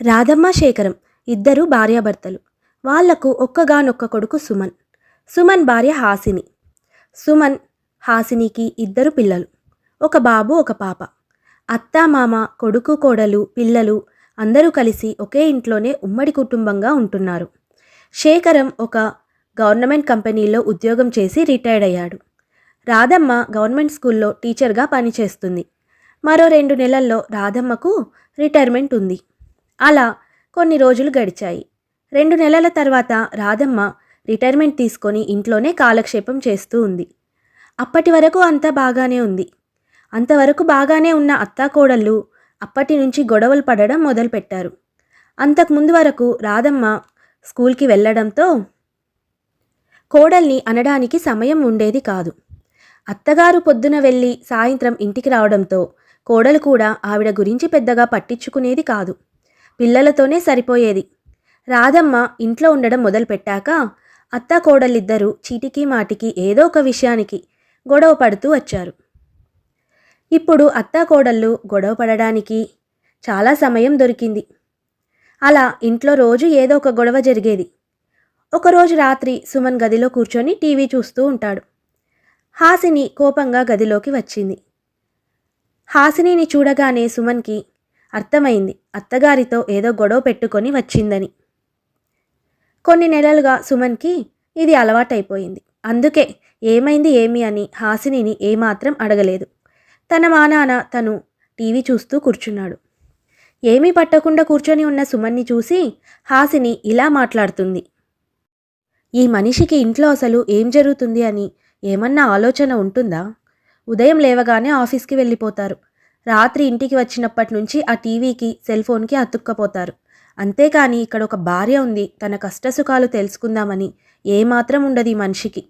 రాధమ్మ శేఖరం ఇద్దరు భార్యాభర్తలు. వాళ్ళకు ఒక్కగానొక్క కొడుకు సుమన్. సుమన్ భార్య హాసిని. సుమన్ హాసినికి ఇద్దరు పిల్లలు. ఒక బాబు ఒక పాప. అత్త మామ కొడుకు కోడలు పిల్లలు అందరూ కలిసి ఒకే ఇంట్లోనే ఉమ్మడి కుటుంబంగా ఉంటున్నారు. శేఖరం ఒక గవర్నమెంట్ కంపెనీలో ఉద్యోగం చేసి రిటైర్డ్ అయ్యాడు. రాధమ్మ గవర్నమెంట్ స్కూల్లో టీచర్గా పనిచేస్తుంది. మరో రెండు నెలల్లో రాధమ్మకు రిటైర్మెంట్ ఉంది. అలా కొన్ని రోజులు గడిచాయి. రెండు నెలల తర్వాత రాధమ్మ రిటైర్మెంట్ తీసుకొని ఇంట్లోనే కాలక్షేపం చేస్తూ ఉంది. అప్పటి వరకు అంతా బాగానే ఉంది. అంతవరకు బాగానే ఉన్న అత్తాకోడళ్ళు అప్పటి నుంచి గొడవలు పడడం మొదలుపెట్టారు. అంతకుముందు వరకు రాధమ్మ స్కూల్కి వెళ్ళడంతో కోడల్ని అనడానికి సమయం ఉండేది కాదు. అత్తగారు పొద్దున వెళ్ళి సాయంత్రం ఇంటికి రావడంతో కోడలు కూడా ఆవిడ గురించి పెద్దగా పట్టించుకునేది కాదు. పిల్లలతోనే సరిపోయేది. రాధమ్మ ఇంట్లో ఉండడం మొదలుపెట్టాక అత్త కోడలిద్దరూ చీటికి మాటికి ఏదో ఒక విషయానికి గొడవ పడుతూ వచ్చారు. ఇప్పుడు అత్త కోడళ్ళు గొడవ పడడానికి చాలా సమయం దొరికింది. అలా ఇంట్లో రోజు ఏదో ఒక గొడవ జరిగేది. ఒకరోజు రాత్రి సుమన్ గదిలో కూర్చొని టీవీ చూస్తూ ఉంటాడు. హాసిని కోపంగా గదిలోకి వచ్చింది. హాసినిని చూడగానే సుమన్కి అర్థమైంది. అత్తగారితో ఏదో గొడవ పెట్టుకొని వచ్చిందని. కొన్ని నెలలుగా సుమన్కి ఇది అలవాటైపోయింది. అందుకే ఏమైంది ఏమి అని హాసినిని ఏమాత్రం అడగలేదు. తన మానాన తను టీవీ చూస్తూ కూర్చున్నాడు. ఏమీ పట్టకుండా కూర్చొని ఉన్న సుమన్ని చూసి హాసిని ఇలా మాట్లాడుతుంది. ఈ మనిషికి ఇంట్లో అసలు ఏం జరుగుతుంది అని ఏమన్నా ఆలోచన ఉంటుందా? ఉదయం లేవగానే ఆఫీస్కి వెళ్ళిపోతారు. రాత్రి ఇంటికి వచ్చినప్పటి నుంచి ఆ టీవీకి సెల్ ఫోన్కి అతుక్కపోతారు. అంతేకాని ఇక్కడ ఒక భార్య ఉంది. తన కష్టసుఖాలు తెలుసుకుందామని ఏమాత్రం ఉండదు ఈ మనిషికి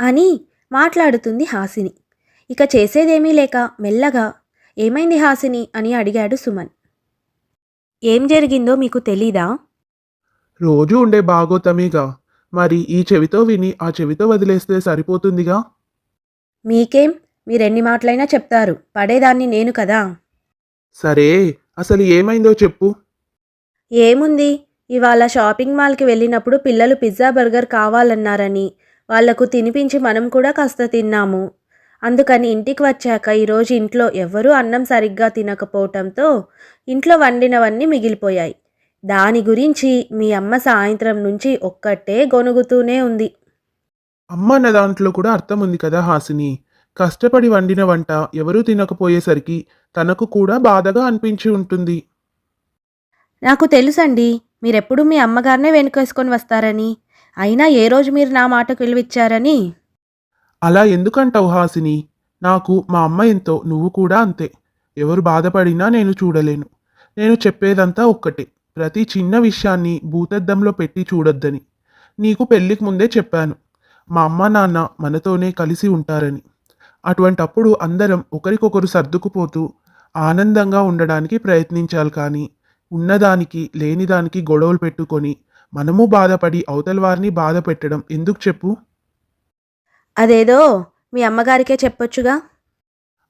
అని మాట్లాడుతుంది హాసిని. ఇక చేసేదేమీ లేక మెల్లగా ఏమైంది హాసిని? అని అడిగాడు సుమన్. ఏం జరిగిందో మీకు తెలీదా? రోజు ఉండే బాగోతమేగా మరి ఈ చెవితో విని ఆ చెవితో వదిలేస్తే సరిపోతుందిగా? మీకేం? మీరెన్ని మాటలైనా చెప్తారు. పడేదాన్ని నేను కదా. సరే అసలు ఏమైందో చెప్పు. ఏముంది? ఇవాళ షాపింగ్ మాల్కి వెళ్ళినప్పుడు పిల్లలు పిజ్జా బర్గర్ కావాలన్నారని. వాళ్ళకు తినిపించి మనం కూడా కాస్త తిన్నాము. అందుకని ఇంటికి వచ్చాక ఈరోజు ఇంట్లో ఎవ్వరూ అన్నం సరిగ్గా తినకపోవటంతో ఇంట్లో వండినవన్నీ మిగిలిపోయాయి. దాని గురించి మీ అమ్మ సాయంత్రం నుంచి ఒక్కటే గొనుగుతూనే ఉంది. అమ్మ అన్న దాంట్లో కూడా అర్థం ఉంది కదా హాసిని. కష్టపడి వండిన వంట ఎవరూ తినకపోయేసరికి తనకు కూడా బాధగా అనిపించి ఉంటుంది. నాకు తెలుసండి మీరెప్పుడు మీ అమ్మగారినే వెనుకేసుకొని వస్తారని. అయినా ఏ రోజు మీరు నా మాటకు విలువిచ్చారని? అలా ఎందుకంటావు హాసిని? నాకు మా అమ్మ ఎంతో నువ్వు కూడా అంతే. ఎవరు బాధపడినా నేను చూడలేను. నేను చెప్పేదంతా ఒక్కటే. ప్రతి చిన్న విషయాన్ని భూతద్దంలో పెట్టి చూడొద్దని. నీకు పెళ్ళికి ముందే చెప్పాను. మా అమ్మ నాన్న మనతోనే కలిసి ఉంటారని. అటువంటప్పుడు అందరం ఒకరికొకరు సర్దుకుపోతూ ఆనందంగా ఉండడానికి ప్రయత్నించాలి కానీ ఉన్నదానికి లేనిదానికి గొడవలు పెట్టుకొని మనము బాధపడి అవతల వారిని బాధ పెట్టడం ఎందుకు చెప్పు? అదేదో మీ అమ్మగారికే చెప్పొచ్చుగా?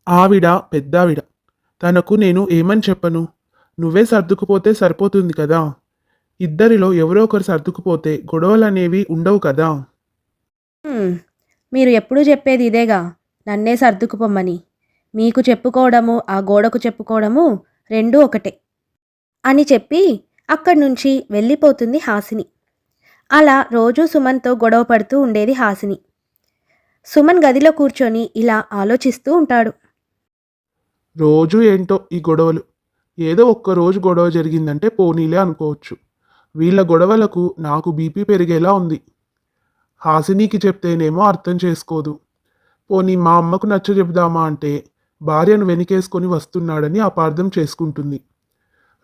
ఆవిడ పెద్దావిడ తనకు నేను ఏమని చెప్పను? నువ్వే సర్దుకుపోతే సరిపోతుంది కదా? ఇద్దరిలో ఎవరో ఒకరు సర్దుకుపోతే గొడవలు అనేవి ఉండవు కదా? మీరు ఎప్పుడూ చెప్పేది ఇదేగా. నన్నే సర్దుకుపోమ్మని. మీకు చెప్పుకోవడము ఆ గోడకు చెప్పుకోవడము రెండూ ఒకటే అని చెప్పి అక్కడి నుంచి వెళ్ళిపోతుంది హాసిని. అలా రోజూ సుమన్తో గొడవ పడుతూ ఉండేది హాసిని. సుమన్ గదిలో కూర్చొని ఇలా ఆలోచిస్తూ ఉంటాడు. రోజు ఏంటో ఈ గొడవలు? ఏదో ఒక్క రోజు గొడవ జరిగిందంటే పోనీలే అనుకోవచ్చు. వీళ్ళ గొడవలకు నాకు బీపీ పెరిగేలా ఉంది. హాసినికి చెప్తేనేమో అర్థం చేసుకోదు. పోనీ మా అమ్మకు నచ్చ చెబుదామా అంటే భార్యను వెనికేసుకొని వస్తున్నాడని అపార్థం చేసుకుంటుంది.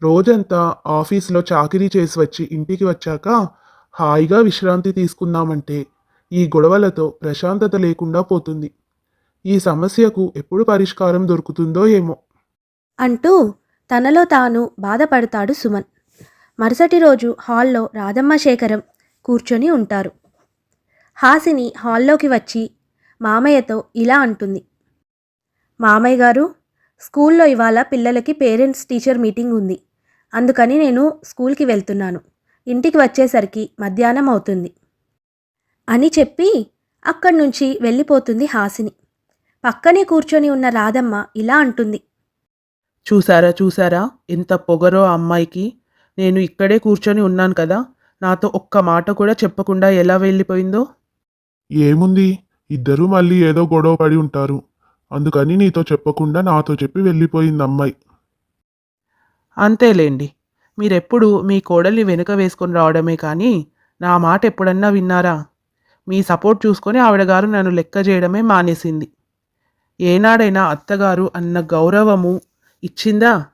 రోజంతా ఆఫీస్లో చాకిరీ చేసి వచ్చి ఇంటికి వచ్చాక హాయిగా విశ్రాంతి తీసుకుందామంటే ఈ గొడవలతో ప్రశాంతత లేకుండా పోతుంది. ఈ సమస్యకు ఎప్పుడు పరిష్కారం దొరుకుతుందో ఏమో. అంటూ తనలో తాను బాధపడతాడు సుమన్. మరుసటి రోజు హాల్లో రాధమ్మ శేఖరం కూర్చొని ఉంటారు. హాసిని హాల్లోకి వచ్చి మామయ్యతో ఇలా అంటుంది. మామయ్య గారు స్కూల్లో ఇవాళ పిల్లలకి పేరెంట్స్ టీచర్ మీటింగ్ ఉంది. అందుకని నేను స్కూల్కి వెళ్తున్నాను. ఇంటికి వచ్చేసరికి మధ్యాహ్నం అవుతుంది అని చెప్పి అక్కడి నుంచి వెళ్ళిపోతుంది హాసిని. పక్కనే కూర్చొని ఉన్న రాధమ్మ ఇలా అంటుంది. చూసారా చూసారా ఎంత పొగరో ఆ అమ్మాయికి. నేను ఇక్కడే కూర్చొని ఉన్నాను కదా. నాతో ఒక్క మాట కూడా చెప్పకుండా ఎలా వెళ్ళిపోయిందో? ఏముంది? ఇద్దరూ మళ్ళీ ఏదో గొడవ పడి ఉంటారు. అందుకని నీతో చెప్పకుండా నాతో చెప్పి వెళ్ళిపోయింది అమ్మాయి. అంతేలేండి. మీరెప్పుడు మీ కోడల్ని వెనుక వేసుకొని రావడమే కానీ నా మాట ఎప్పుడన్నా విన్నారా? మీ సపోర్ట్ చూసుకొని ఆవిడగారు నన్ను లెక్క చేయడమే మానేసింది. ఏనాడైనా అత్తగారు అన్న గౌరవము ఇచ్చిందా?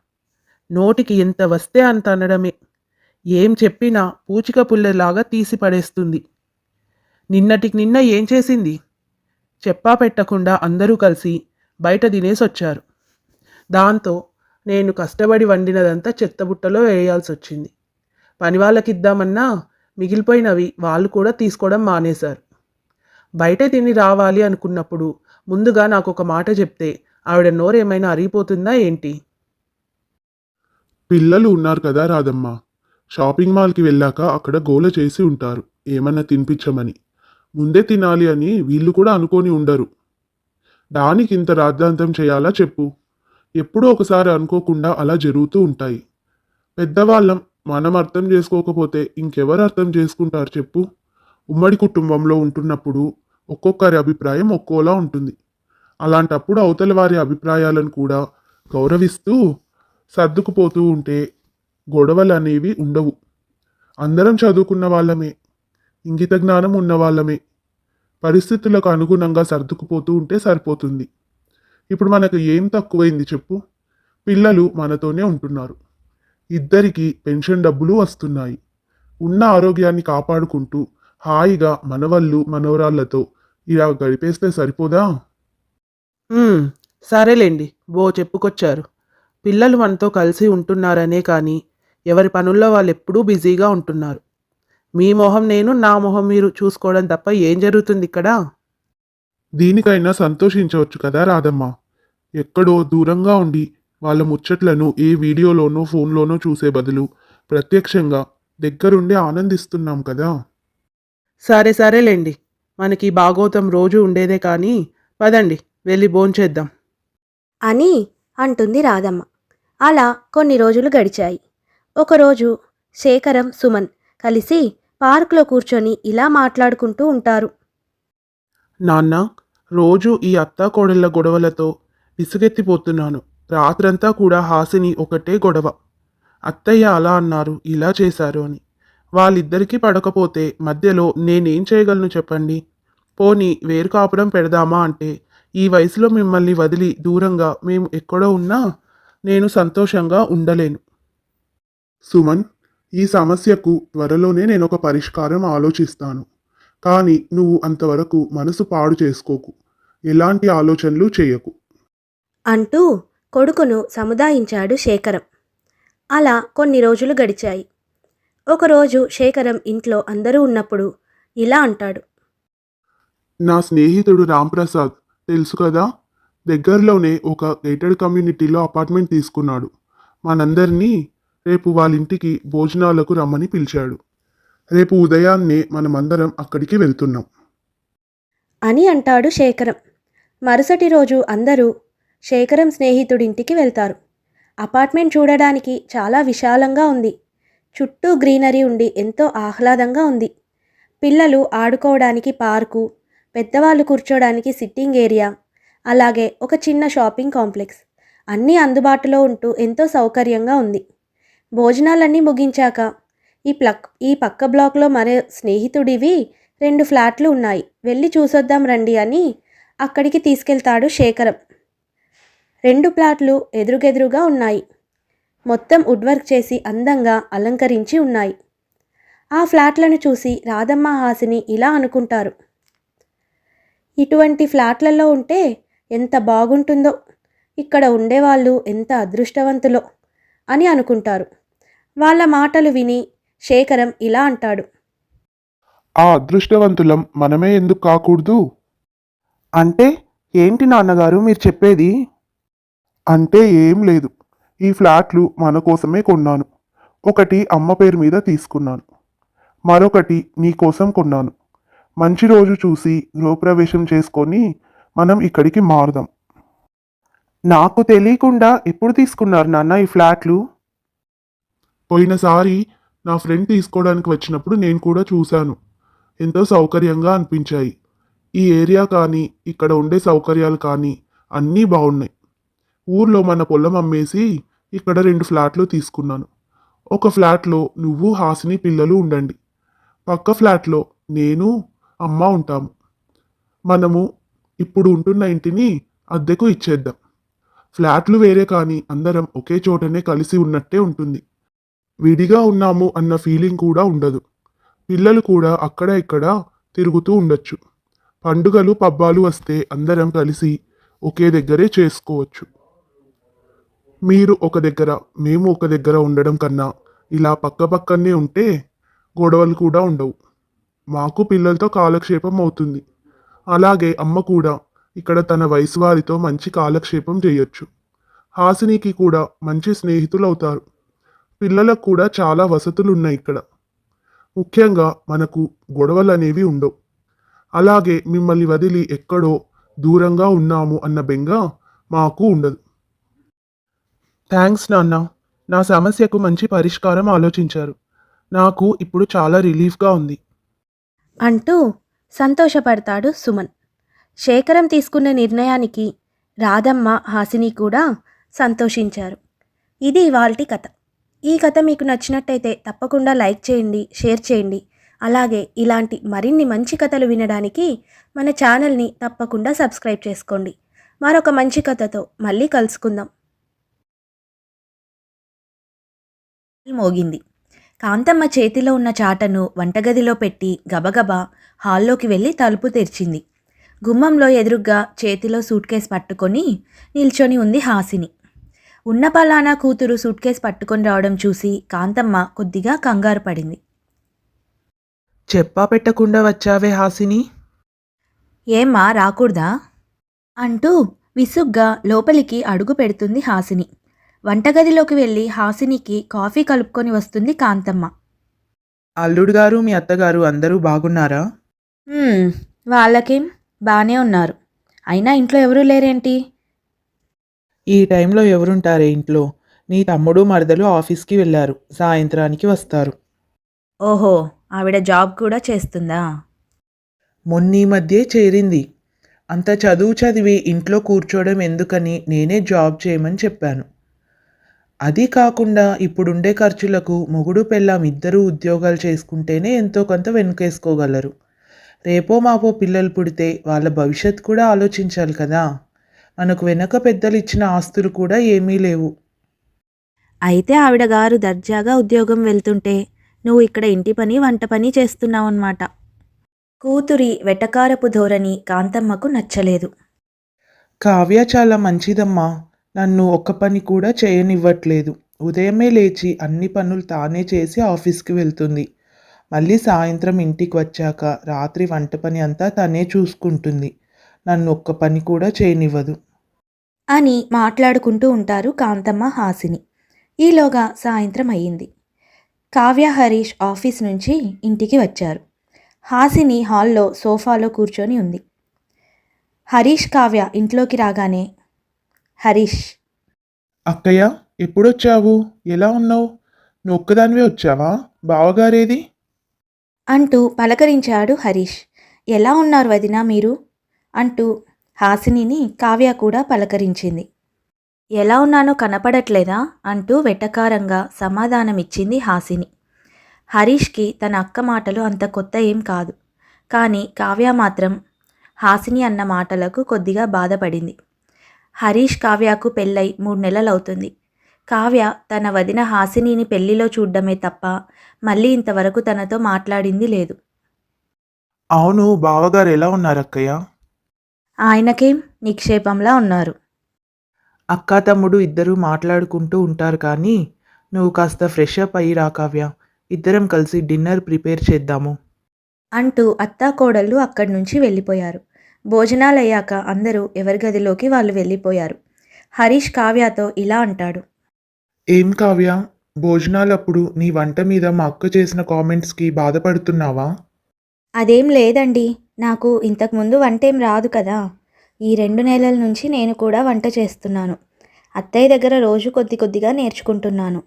నోటికి ఎంత వస్తే అంత అనడమే. ఏం చెప్పినా పూచిక పుల్లలాగా తీసి పడేస్తుంది నిన్నటికి నిన్న ఏం చేసింది? చెప్పా పెట్టకుండా అందరూ కలిసి బయట తినేసి వచ్చారు దాంతో నేను కష్టపడి వండినదంతా చెత్తబుట్టలో వేయాల్సి వచ్చింది పని వాళ్ళకి ఇద్దామన్నా మిగిలిపోయినవి వాళ్ళు కూడా తీసుకోవడం మానేశారు. బయట తిని రావాలి అనుకున్నప్పుడు ముందుగా నాకు ఒక మాట చెప్తే ఆవిడ నోరేమైనా ఏమైనా అరిగిపోతుందా ఏంటి? పిల్లలు ఉన్నారు కదా రాదమ్మ షాపింగ్ మాల్కి వెళ్ళాక అక్కడ గోల చేసి ఉంటారు. ఏమన్నా తినిపించమని ముందే తినాలి అని వీళ్ళు కూడా అనుకొని ఉండరు. దానికి ఇంత రాద్ధాంతం చేయాలా చెప్పు. ఎప్పుడో ఒకసారి అనుకోకుండా అలా జరుగుతూ ఉంటాయి. పెద్దవాళ్ళం మనం అర్థం చేసుకోకపోతే ఇంకెవరు అర్థం చేసుకుంటారు చెప్పు. ఉమ్మడి కుటుంబంలో ఉంటున్నప్పుడు ఒక్కొక్కరి అభిప్రాయం ఒక్కోలా ఉంటుంది. అలాంటప్పుడు అవతల వారి అభిప్రాయాలను కూడా గౌరవిస్తూ సర్దుకుపోతూ ఉంటే గొడవలు అనేవి ఉండవు. అందరం చదువుకున్న వాళ్ళమే. ఇంగిత జ్ఞానం ఉన్నవాళ్ళమే. పరిస్థితులకు అనుగుణంగా సర్దుకుపోతూ ఉంటే సరిపోతుంది. ఇప్పుడు మనకు ఏం తక్కువైంది చెప్పు. పిల్లలు మనతోనే ఉంటున్నారు. ఇద్దరికి పెన్షన్ డబ్బులు వస్తున్నాయి. ఉన్న ఆరోగ్యాన్ని కాపాడుకుంటూ హాయిగా మనవళ్ళు మనవరాళ్ళతో ఇలా గడిపేస్తే సరిపోదా? సరేలేండి. బో చెప్పుకొచ్చారు. పిల్లలు మనతో కలిసి ఉంటున్నారనే కానీ ఎవరి పనుల్లో వాళ్ళు ఎప్పుడూ బిజీగా ఉంటున్నారు. మీ మొహం నేను నా మొహం మీరు చూసుకోవడం తప్ప ఏం జరుగుతుంది ఇక్కడ? దీనికైనా సంతోషించవచ్చు కదా రాధమ్మ? ఎక్కడో దూరంగా ఉండి వాళ్ళ ముచ్చట్లను ఏ వీడియోలోనో ఫోన్లోనో చూసే బదులు ప్రత్యక్షంగా దగ్గరుండి ఆనందిస్తున్నాం కదా? సరే సరేలేండి. మనకి భాగవతం రోజు ఉండేదే కానీ పదండి వెళ్ళి భోంచేద్దాం అని అంటుంది రాధమ్మ. అలా కొన్ని రోజులు గడిచాయి. ఒకరోజు శేఖరం సుమన్ కలిసి పార్క్లో కూర్చొని ఇలా మాట్లాడుకుంటూ ఉంటారు. నాన్న రోజు ఈ అత్తా కోడళ్ళ గొడవలతో విసుగెత్తిపోతున్నాను. రాత్రంతా కూడా హాసిని ఒకటే గొడవ. అత్తయ్య అలా అన్నారు ఇలా చేశారు అని. వాళ్ళిద్దరికీ పడకపోతే మధ్యలో నేనేం చేయగలను చెప్పండి? పోనీ వేరు కాపురం పెడదామా అంటే ఈ వయసులో మిమ్మల్ని వదిలి దూరంగా మేము ఎక్కడో ఉన్నా నేను సంతోషంగా ఉండలేను. సుమన్ ఈ సమస్యకు త్వరలోనే నేను ఒక పరిష్కారం ఆలోచిస్తాను. కానీ నువ్వు అంతవరకు మనసు పాడు చేసుకోకు. ఎలాంటి ఆలోచనలు చేయకు. అంటూ కొడుకును సముదాయించాడు శేఖరం. అలా కొన్ని రోజులు గడిచాయి. ఒకరోజు శేఖరం ఇంట్లో అందరూ ఉన్నప్పుడు ఇలా అంటాడు. నా స్నేహితుడు రాంప్రసాద్ తెలుసు కదా? దగ్గరలోనే ఒక గేటెడ్ కమ్యూనిటీలో అపార్ట్మెంట్ తీసుకున్నాడు. మనందరినీ రేపు వాళ్ళ ఇంటికి భోజనాలకు రమ్మని పిలిచాడు. రేపు ఉదయాన్నే మనమందరం అక్కడికి వెళ్తున్నాం. అని అంటాడు శేఖరం. మరుసటి రోజు అందరూ శేఖరం స్నేహితుడింటికి వెళ్తారు. అపార్ట్మెంట్ చూడడానికి చాలా విశాలంగా ఉంది. చుట్టూ గ్రీనరీ ఉండి ఎంతో ఆహ్లాదంగా ఉంది. పిల్లలు ఆడుకోవడానికి పార్కు పెద్దవాళ్ళు కూర్చోడానికి సిట్టింగ్ ఏరియా అలాగే ఒక చిన్న షాపింగ్ కాంప్లెక్స్ అన్నీ అందుబాటులో ఉంటూ ఎంతో సౌకర్యంగా ఉంది. భోజనాలన్నీ ముగించాక ఈ ప్లక్ ఈ పక్క బ్లాక్లో మరో స్నేహితుడివి రెండు ఫ్లాట్లు ఉన్నాయి. వెళ్ళి చూసొద్దాం రండి అని అక్కడికి తీసుకెళ్తాడు శేఖరం. రెండు ప్లాట్లు ఎదురుగెదురుగా ఉన్నాయి. మొత్తం వుడ్వర్క్ చేసి అందంగా అలంకరించి ఉన్నాయి. ఆ ఫ్లాట్లను చూసి రాధమ్మ హాసిని ఇలా అనుకుంటారు. ఇటువంటి ఫ్లాట్లలో ఉంటే ఎంత బాగుంటుందో ఇక్కడ ఉండేవాళ్ళు ఎంత అదృష్టవంతులో అని అనుకుంటారు. వాళ్ళ మాటలు విని శేఖరం ఇలా అంటాడు. ఆ అదృష్టవంతులం మనమే ఎందుకు కాకూడదు? అంటే ఏంటి నాన్నగారు మీరు చెప్పేది? అంటే ఏం లేదు. ఈ ఫ్లాట్లు మన కోసమే కొన్నాను. ఒకటి అమ్మ పేరు మీద తీసుకున్నాను. మరొకటి నీ కోసం కొన్నాను. మంచి రోజు చూసి గృహప్రవేశం చేసుకొని మనం ఇక్కడికి మారుదాం. నాకు తెలియకుండా ఎప్పుడు తీసుకున్నారు నాన్న ఈ ఫ్లాట్లు? పోయినసారి నా ఫ్రెండ్ తీసుకోవడానికి వచ్చినప్పుడు నేను కూడా చూశాను. ఎంతో సౌకర్యంగా అనిపించాయి. ఈ ఏరియా కానీ ఇక్కడ ఉండే సౌకర్యాలు కానీ అన్నీ బాగున్నాయి. ఊర్లో మన పొలం అమ్మేసి ఇక్కడ రెండు ఫ్లాట్లు తీసుకున్నాను. ఒక ఫ్లాట్లో నువ్వు హాసిని పిల్లలు ఉండండి. పక్క ఫ్లాట్లో నేను అమ్మ ఉంటాము. మనము ఇప్పుడు ఉంటున్న ఇంటిని అద్దెకు ఇచ్చేద్దాం. ఫ్లాట్లు వేరే కానీ అందరం ఒకే చోటనే కలిసి ఉన్నట్టే ఉంటుంది. విడిగా ఉన్నాము అన్న ఫీలింగ్ కూడా ఉండదు. పిల్లలు కూడా అక్కడ ఇక్కడ తిరుగుతూ ఉండొచ్చు. పండుగలు పబ్బాలు వస్తే అందరం కలిసి ఒకే దగ్గరే చేసుకోవచ్చు. మీరు ఒక దగ్గర మేము ఒక దగ్గర ఉండడం కన్నా ఇలా పక్క పక్కనే ఉంటే గొడవలు కూడా ఉండవు. మాకు పిల్లలతో కాలక్షేపం అవుతుంది. అలాగే అమ్మ కూడా ఇక్కడ తన వయసు వారితో మంచి కాలక్షేపం చేయొచ్చు. హాసినికి కూడా మంచి స్నేహితులు అవుతారు పిల్లలకు కూడా చాలా వసతులు ఉన్నాయి ఇక్కడ. ముఖ్యంగా మనకు గొడవలు అనేవి ఉండవు. అలాగే మిమ్మల్ని వదిలి ఎక్కడో దూరంగా ఉన్నాము అన్న బెంగ మాకు ఉండదు. థ్యాంక్స్ నాన్న. నా సమస్యకు మంచి పరిష్కారం ఆలోచించారు. నాకు ఇప్పుడు చాలా రిలీఫ్గా ఉంది. అంటూ సంతోషపడతాడు సుమన్. శేఖరం తీసుకున్న నిర్ణయానికి రాధమ్మ హాసిని కూడా సంతోషించారు. ఇది ఇవాల్టి కథ. ఈ కథ మీకు నచ్చినట్టయితే తప్పకుండా లైక్ చేయండి షేర్ చేయండి. అలాగే ఇలాంటి మరిన్ని మంచి కథలు వినడానికి మన ఛానల్ని తప్పకుండా సబ్స్క్రైబ్ చేసుకోండి. మరొక మంచి కథతో మళ్ళీ కలుసుకుందాం. మోగింది. కాంతమ్మ చేతిలో ఉన్న చాటను వంటగదిలో పెట్టి గబగబా హాల్లోకి వెళ్ళి తలుపు తెరిచింది. గుమ్మంలో ఎదురుగ్గా చేతిలో సూట్ కేసు పట్టుకొని నిల్చొని ఉంది హాసిని. ఉన్న పలానా కూతురు సూట్ కేస్ పట్టుకొని రావడం చూసి కాంతమ్మ కొద్దిగా కంగారు పడింది. చెప్పా పెట్టకుండా వచ్చావే హాసిని? ఏమ్మా రాకూడదా? అంటూ విసుగ్గా లోపలికి అడుగు పెడుతుంది హాసిని. వంటగదిలోకి వెళ్ళి హాసినికి కాఫీ కలుపుకొని వస్తుంది కాంతమ్మ. అల్లుడు గారు మీ అత్తగారు అందరూ బాగున్నారా? "హ్మ్, వాళ్ళకేం? బాగానే ఉన్నారు. అయినా ఇంట్లో ఎవరూ లేరేంటి? ఈ టైంలో ఎవరుంటారే ఇంట్లో? నీ తమ్ముడు మరదలు ఆఫీస్కి వెళ్ళారు. సాయంత్రానికి వస్తారు. ఓహో ఆవిడ జాబ్ కూడా చేస్తుందా? మొన్నీ మధ్యే చేరింది. అంత చదువు చదివి ఇంట్లో కూర్చోవడం ఎందుకని నేనే జాబ్ చేయమని చెప్పాను. అది కాకుండా ఇప్పుడుండే ఖర్చులకు మొగుడు పెళ్ళాం ఇద్దరూ ఉద్యోగాలు చేసుకుంటేనే ఎంతో కొంత వెనుకేసుకోగలరు. రేపో మాపో పిల్లలు పుడితే వాళ్ళ భవిష్యత్ కూడా ఆలోచించాలి కదా? మనకు వెనక పెద్దలు ఇచ్చిన ఆస్తులు కూడా ఏమీ లేవు. అయితే ఆవిడ గారు దర్జాగా ఉద్యోగం వెళ్తుంటే నువ్వు ఇక్కడ ఇంటి పని వంట పని చేస్తున్నావన్నమాట. కూతురి వెటకారపు ధోరణి కాంతమ్మకు నచ్చలేదు. కావ్య చాలా మంచిదమ్మా. నన్ను ఒక్క పని కూడా చేయనివ్వట్లేదు. ఉదయమే లేచి అన్ని పనులు తానే చేసి ఆఫీస్కి వెళ్తుంది. మళ్ళీ సాయంత్రం ఇంటికి వచ్చాక రాత్రి వంట పని అంతా తనే చూసుకుంటుంది. నన్ను ఒక్క పని కూడా చేయనివ్వదు. అని మాట్లాడుకుంటూ ఉంటారు కాంతమ్మ హాసిని. ఈలోగా సాయంత్రం అయ్యింది. కావ్య హరీష్ ఆఫీస్ నుంచి ఇంటికి వచ్చారు. హాసిని హాల్లో సోఫాలో కూర్చొని ఉంది. హరీష్ కావ్య ఇంట్లోకి రాగానే హరీష్. అక్కయ్య ఎప్పుడొచ్చావు? ఎలా ఉన్నావు? నువ్వు ఒక్కదానివే వచ్చావా? బావగారేది? అంటూ పలకరించాడు హరీష్. ఎలా ఉన్నారు వదినా మీరు? అంటూ హాసినిని కావ్య కూడా పలకరించింది. ఎలా ఉన్నానో కనపడట్లేదా? అంటూ వెటకారంగా సమాధానమిచ్చింది హాసిని. హరీష్కి తన అక్క మాటలు అంత కొత్త ఏం కాదు. కానీ కావ్య మాత్రం హాసిని అన్న మాటలకు కొద్దిగా బాధపడింది. హరీష్ కావ్యకు పెళ్ళై మూడు నెలలవుతుంది. కావ్య తన వదిన హాసినిని పెళ్ళిలో చూడ్డమే తప్ప మళ్ళీ ఇంతవరకు తనతో మాట్లాడింది లేదు. అవును బావగారు ఎలా ఉన్నారు అక్కయ్య? ఆయనకేం నిక్షేపంలా ఉన్నారు. అక్క తమ్ముడు ఇద్దరూ మాట్లాడుకుంటూ ఉంటారు కానీ నువ్వు కాస్త ఫ్రెష్ అప్ అయ్యి రా కావ్య. ఇద్దరం కలిసి డిన్నర్ ప్రిపేర్ చేద్దాము. అంటూ అత్తా కోడళ్ళు అక్కడి నుంచి వెళ్ళిపోయారు. భోజనాలయ్యాక అందరూ ఎవరి గదిలోకి వాళ్ళు వెళ్ళిపోయారు. హరీష్ కావ్యతో ఇలా అంటాడు. ఏం కావ్య? భోజనాలప్పుడు నీ వంట మీద మా అక్క చేసిన కామెంట్స్కి బాధపడుతున్నావా? అదేం లేదండి. నాకు ఇంతకుముందు వంట ఏం రాదు కదా. ఈ రెండు నెలల నుంచి నేను కూడా వంట చేస్తున్నాను. అత్తయ్య దగ్గర రోజు కొద్ది కొద్దిగా నేర్చుకుంటున్నాను.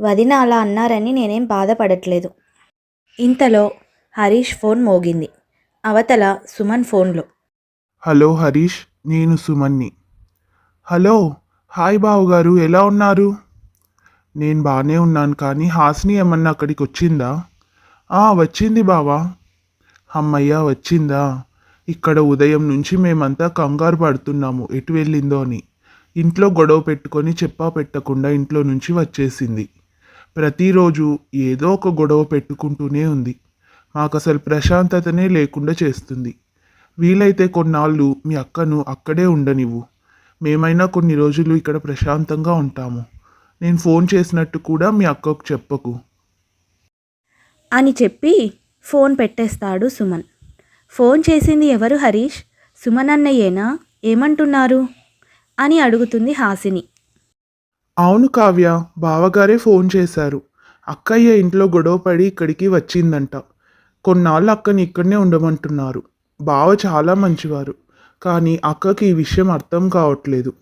వదిన అలా అన్నారని నేనేం బాధపడట్లేదు. ఇంతలో హరీష్ ఫోన్ మోగింది. అవతల సుమన్ ఫోన్లో. హలో హరీష్ నేను సుమన్ని. హలో హాయ్ బావుగారు ఎలా ఉన్నారు? నేను బాగానే ఉన్నాను కానీ హాస్ని ఏమన్నా అక్కడికి వచ్చిందా వచ్చింది బావా. అమ్మయ్య వచ్చిందా? ఇక్కడ ఉదయం నుంచి మేమంతా కంగారు పడుతున్నాము. ఎటు వెళ్ళిందో అని. ఇంట్లో గొడవ పెట్టుకొని చెప్పా పెట్టకుండా ఇంట్లో నుంచి వచ్చేసింది. ప్రతిరోజు ఏదో ఒక గొడవ పెట్టుకుంటూనే ఉంది. మాకు అసలు ప్రశాంతతనే లేకుండా చేస్తుంది. వీలైతే కొన్నాళ్ళు మీ అక్కను అక్కడే ఉండనివ్వు. మేమైనా కొన్ని రోజులు ఇక్కడ ప్రశాంతంగా ఉంటాము. నేను ఫోన్ చేసినట్టు కూడా మీ అక్కకు చెప్పకు. అని చెప్పి ఫోన్ పెట్టేస్తాడు సుమన్. ఫోన్ చేసింది ఎవరు హరీష్? సుమన్ అన్నయ్యేనా? ఏమంటున్నారు? అని అడుగుతుంది హాసిని. అవును కావ్య బావగారే ఫోన్ చేశారు. అక్కయ్య ఇంట్లో గొడవ పడి ఇక్కడికి వచ్చిందంట. కొన్నాళ్ళు అక్కని ఇక్కడనే ఉండమంటున్నారు. బావ చాలా మంచివారు. కానీ అక్కకి ఈ విషయం అర్థం కావట్లేదు.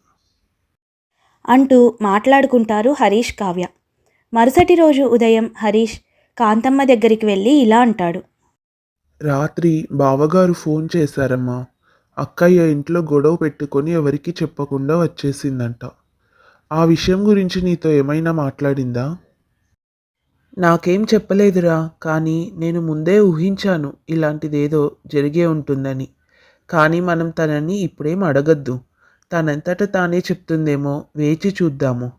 అంటూ మాట్లాడుకుంటారు హరీష్ కావ్య. మరుసటి రోజు ఉదయం హరీష్ కాంతమ్మ దగ్గరికి వెళ్ళి ఇలా అంటాడు. రాత్రి బావగారు ఫోన్ చేశారమ్మా. అక్కయ్య ఇంట్లో గొడవ పెట్టుకొని ఎవరికీ చెప్పకుండా వచ్చేసిందంట. ఆ విషయం గురించి నీతో ఏమైనా మాట్లాడిందా? నాకేం చెప్పలేదురా కానీ నేను ముందే ఊహించాను ఇలాంటిదేదో జరిగే ఉంటుందని. కానీ మనం తనని ఇప్పుడేం అడగద్దు. తనంతట తానే చెప్తుందేమో వేచి చూద్దాము.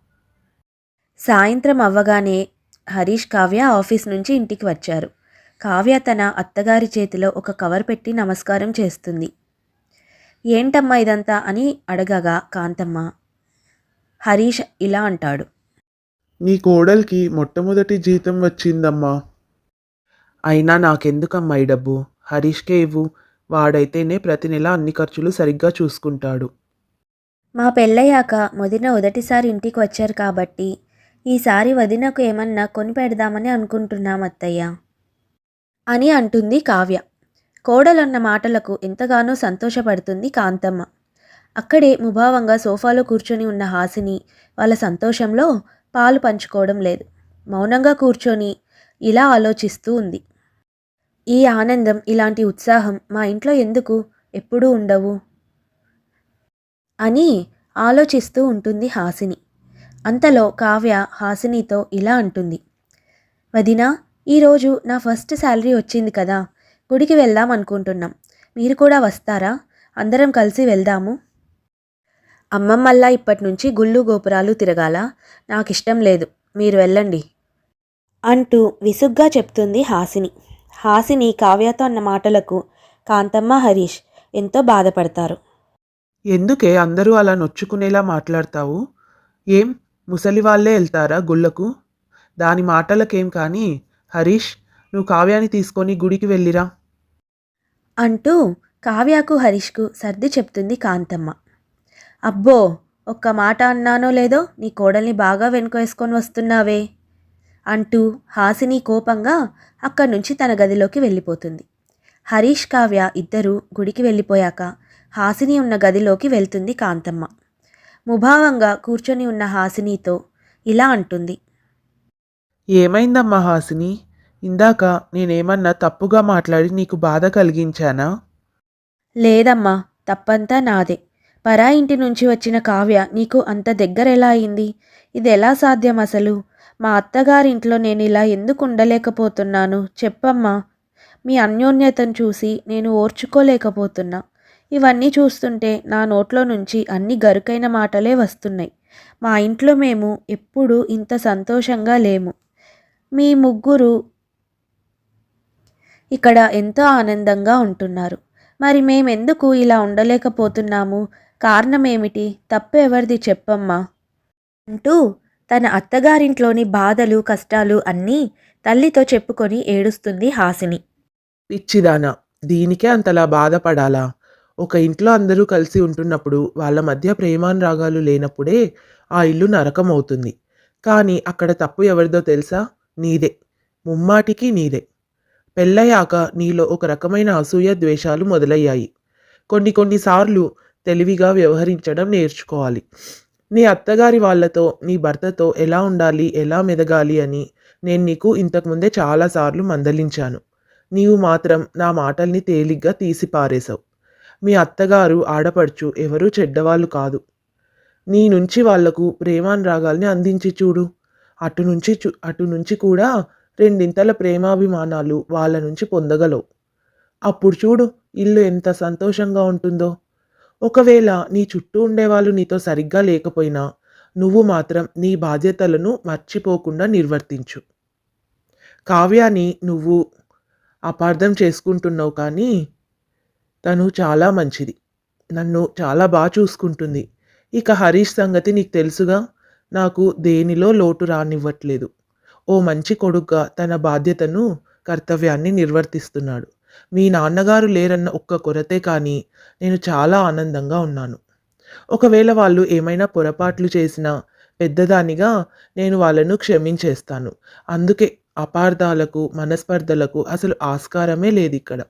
సాయంత్రం అవ్వగానే హరీష్ కావ్య ఆఫీస్ నుంచి ఇంటికి వచ్చారు. కావ్య తన అత్తగారి చేతిలో ఒక కవర్ పెట్టి నమస్కారం చేస్తుంది. ఏంటమ్మా ఇదంతా? అని అడగగా కాంతమ్మ హరీష్ ఇలా అంటాడు. నీ కోడలికి మొట్టమొదటి జీతం వచ్చిందమ్మా. అయినా నాకెందుకమ్మా ఈ డబ్బు? హరీష్కే ఇవ్వు. వాడైతేనే ప్రతి నెల అన్ని ఖర్చులు సరిగ్గా చూసుకుంటాడు. మా పెళ్ళయ్యాక వదిన మొదటిసారి ఇంటికి వచ్చారు కాబట్టి ఈసారి వదినకు ఏమన్నా కొని పెడదామని అనుకుంటున్నాం అత్తయ్య. అని అంటుంది కావ్య. కోడలన్న మాటలకు ఎంతగానో సంతోషపడుతుంది కాంతమ్మ. అక్కడే ముభావంగా సోఫాలో కూర్చొని ఉన్న హాసిని వాళ్ళ సంతోషంలో పాలు పంచుకోవడం లేదు. మౌనంగా కూర్చొని ఇలా ఆలోచిస్తూ ఉంది. ఈ ఆనందం ఇలాంటి ఉత్సాహం మా ఇంట్లో ఎందుకు? ఎప్పుడూ ఉండవు. అని ఆలోచిస్తూ ఉంటుంది హాసిని. అంతలో కావ్య హాసినితో ఇలా అంటుంది. వదినా ఈరోజు నా ఫస్ట్ శాలరీ వచ్చింది కదా గుడికి వెళ్దాం అనుకుంటున్నాం. మీరు కూడా వస్తారా? అందరం కలిసి వెళ్దాము. అమ్మమ్మల్లా ఇప్పటి నుంచి గుళ్ళు గోపురాలు తిరగాల. నాకు ఇష్టం లేదు. మీరు వెళ్ళండి. అంటూ విసుగ్గా చెప్తుంది హాసిని. హాసిని కావ్యతో అన్న మాటలకు కాంతమ్మ హరీష్ ఎంతో బాధపడతారు. ఎందుకే అందరూ అలా నొచ్చుకునేలా మాట్లాడతావు? ఏం? ముసలి వాళ్ళే వెళ్తారా గుళ్ళకు? దాని మాటలకేం కానీ హరీష్ నువ్వు కావ్యాన్ని తీసుకొని గుడికి వెళ్ళిరా. అంటూ కావ్యకు హరీష్కు సర్ది చెప్తుంది కాంతమ్మ. అబ్బో ఒక్క మాట అన్నానో లేదో నీ కోడల్ని బాగా వెనుకేసుకొని వస్తున్నావే అంటూ హాసిని కోపంగా అక్కడి నుంచి తన గదిలోకి వెళ్ళిపోతుంది. హరీష్ కావ్య ఇద్దరూ గుడికి వెళ్ళిపోయాక హాసిని ఉన్న గదిలోకి వెళ్తుంది కాంతమ్మ. ముభావంగా కూర్చొని ఉన్న హాసినితో ఇలా అంటుంది. ఏమైందమ్మా హాసిని? ఇందాక నేనేమన్నా తప్పుగా మాట్లాడి నీకు బాధ కలిగించానా? లేదమ్మా తప్పంతా నాదే. పరా ఇంటి నుంచి వచ్చిన కావ్య నీకు అంత దగ్గర ఎలా అయింది? ఇది ఎలా సాధ్యం అసలు? మా అత్తగారింట్లో నేను ఇలా ఎందుకు ఉండలేకపోతున్నాను? చెప్పమ్మా. మీ అన్యోన్యతను చూసి నేను ఓర్చుకోలేకపోతున్నా. ఇవన్నీ చూస్తుంటే నా నోట్లో నుంచి అన్ని గరుకైన మాటలే వస్తున్నాయి. మా ఇంట్లో మేము ఎప్పుడూ ఇంత సంతోషంగా లేము. మీ ముగ్గురు ఇక్కడ ఎంతో ఆనందంగా ఉంటున్నారు. మరి మేమెందుకు ఇలా ఉండలేకపోతున్నాము? కారణమేమిటి? తప్పు ఎవరిది చెప్పమ్మా? అంటూ తన అత్తగారింట్లోని బాధలు కష్టాలు అన్నీ తల్లితో చెప్పుకొని ఏడుస్తుంది హాసిని. పిచ్చిదానా దీనికే అంతలా బాధపడాలా? ఒక ఇంట్లో అందరూ కలిసి ఉంటున్నప్పుడు వాళ్ళ మధ్య ప్రేమానురాగాలు లేనప్పుడే ఆ ఇల్లు నరకం అవుతుంది కానీ అక్కడ తప్పు ఎవరిదో తెలుసా? నీదే. ముమ్మాటికి నీదే. పెళ్ళయ్యాక నీలో ఒక రకమైన అసూయ ద్వేషాలు మొదలయ్యాయి. కొన్ని కొన్నిసార్లు తెలివిగా వ్యవహరించడం నేర్చుకోవాలి. నీ అత్తగారి వాళ్ళతో నీ భర్తతో ఎలా ఉండాలి ఎలా మెదగాలి అని నేను నీకు ఇంతకుముందే చాలాసార్లు మందలించాను. నీవు మాత్రం నా మాటల్ని తేలిగ్గా తీసిపారేశావు. మీ అత్తగారు ఆడపడుచు ఎవరూ చెడ్డవాళ్ళు కాదు. నీ నుంచి వాళ్ళకు ప్రేమానురాగాల్ని అందించి చూడు. అటు నుంచి చూ అటు నుంచి కూడా రెండింతల ప్రేమాభిమానాలు వాళ్ళ నుంచి పొందగలవు. అప్పుడు చూడు ఇల్లు ఎంత సంతోషంగా ఉంటుందో. ఒకవేళ నీ చుట్టూ ఉండేవాళ్ళు నీతో సరిగ్గా లేకపోయినా నువ్వు మాత్రం నీ బాధ్యతలను మర్చిపోకుండా నిర్వర్తించు. కావ్యాని నువ్వు అపార్థం చేసుకుంటున్నావు కానీ తను చాలా మంచిది. నన్ను చాలా బాగా చూసుకుంటుంది. ఇక హరీష్ సంగతి నీకు తెలుసుగా? నాకు దేనిలో లోటు రానివ్వట్లేదు. ఓ మంచి కొడుగ్గా తన బాధ్యతను కర్తవ్యాన్ని నిర్వర్తిస్తున్నాడు. మీ నాన్నగారు లేరన్న ఒక్క కొరతే కానీ నేను చాలా ఆనందంగా ఉన్నాను. ఒకవేళ వాళ్ళు ఏమైనా పొరపాట్లు చేసినా పెద్దదానిగా నేను వాళ్ళను క్షమించేస్తాను. అందుకే అపార్థాలకు మనస్పర్ధలకు అసలు ఆస్కారమే లేదు ఇక్కడ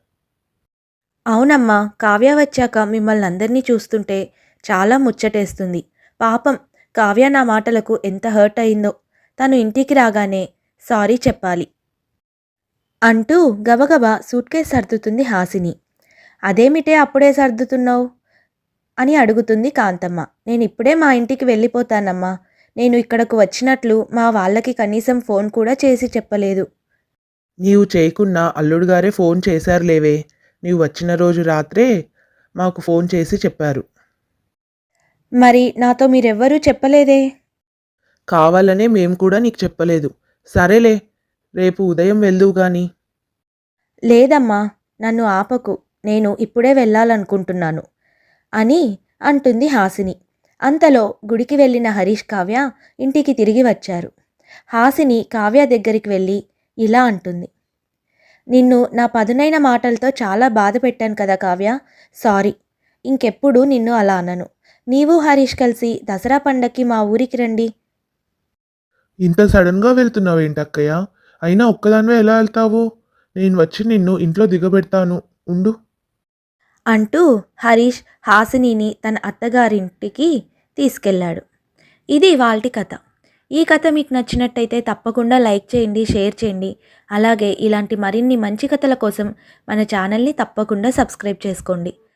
అవునమ్మా కావ్య వచ్చాక మిమ్మల్ని అందరినీ చూస్తుంటే చాలా ముచ్చటేస్తుంది. పాపం కావ్య నా మాటలకు ఎంత హర్ట్ అయిందో. తను ఇంటికి రాగానే సారీ చెప్పాలి. అంటూ గబగబా సూట్కేస్ సర్దుతుంది హాసిని. అదేమిటే అప్పుడే సర్దుతున్నావు? అని అడుగుతుంది కాంతమ్మ. నేను ఇప్పుడే మా ఇంటికి వెళ్ళిపోతానమ్మా. నేను ఇక్కడకు వచ్చినట్లు మా వాళ్ళకి కనీసం ఫోన్ కూడా చేసి చెప్పలేదు. నీవు చేయకున్నా అల్లుడుగారే ఫోన్ చేశారు లేవే నీవు వచ్చిన రోజు రాత్రే మాకు ఫోన్ చేసి చెప్పారు. మరి నాతో మీరెవ్వరూ చెప్పలేదే? కావాలనే మేము కూడా నీకు చెప్పలేదు. సరేలే రేపు ఉదయం వెళ్దువు గాని. లేదమ్మా నన్ను ఆపకు. నేను ఇప్పుడే వెళ్ళాలనుకుంటున్నాను అని అంటుంది హాసిని. అంతలో గుడికి వెళ్ళిన హరీష్ కావ్య ఇంటికి తిరిగి వచ్చారు. హాసిని కావ్య దగ్గరికి వెళ్ళి ఇలా అంటుంది. నిన్ను నా పదునైన మాటలతో చాలా బాధ పెట్టాను కదా కావ్య. సారీ. ఇంకెప్పుడు నిన్ను అలా అనను. నీవు హరీష్ కలిసి దసరా పండక్కి మా ఊరికి రండి. ఇంత సడన్గా వెళ్తున్నావు ఏంటక్కయ్య? అయినా ఒక్కదానివే ఎలా వెళ్తావు? నేను వచ్చి నిన్ను ఇంట్లో దిగబెడతాను. ఉండు. అంటూ హరీష్ హాసినిని తన అత్తగారింటికి తీసుకెళ్ళాడు. ఇది వాల్టి కథ. ఈ కథ మీకు నచ్చినట్టయితే తప్పకుండా లైక్ చేయండి షేర్ చేయండి. అలాగే ఇలాంటి మరిన్ని మంచి కథల కోసం మన ఛానల్ని తప్పకుండా సబ్స్క్రైబ్ చేసుకోండి.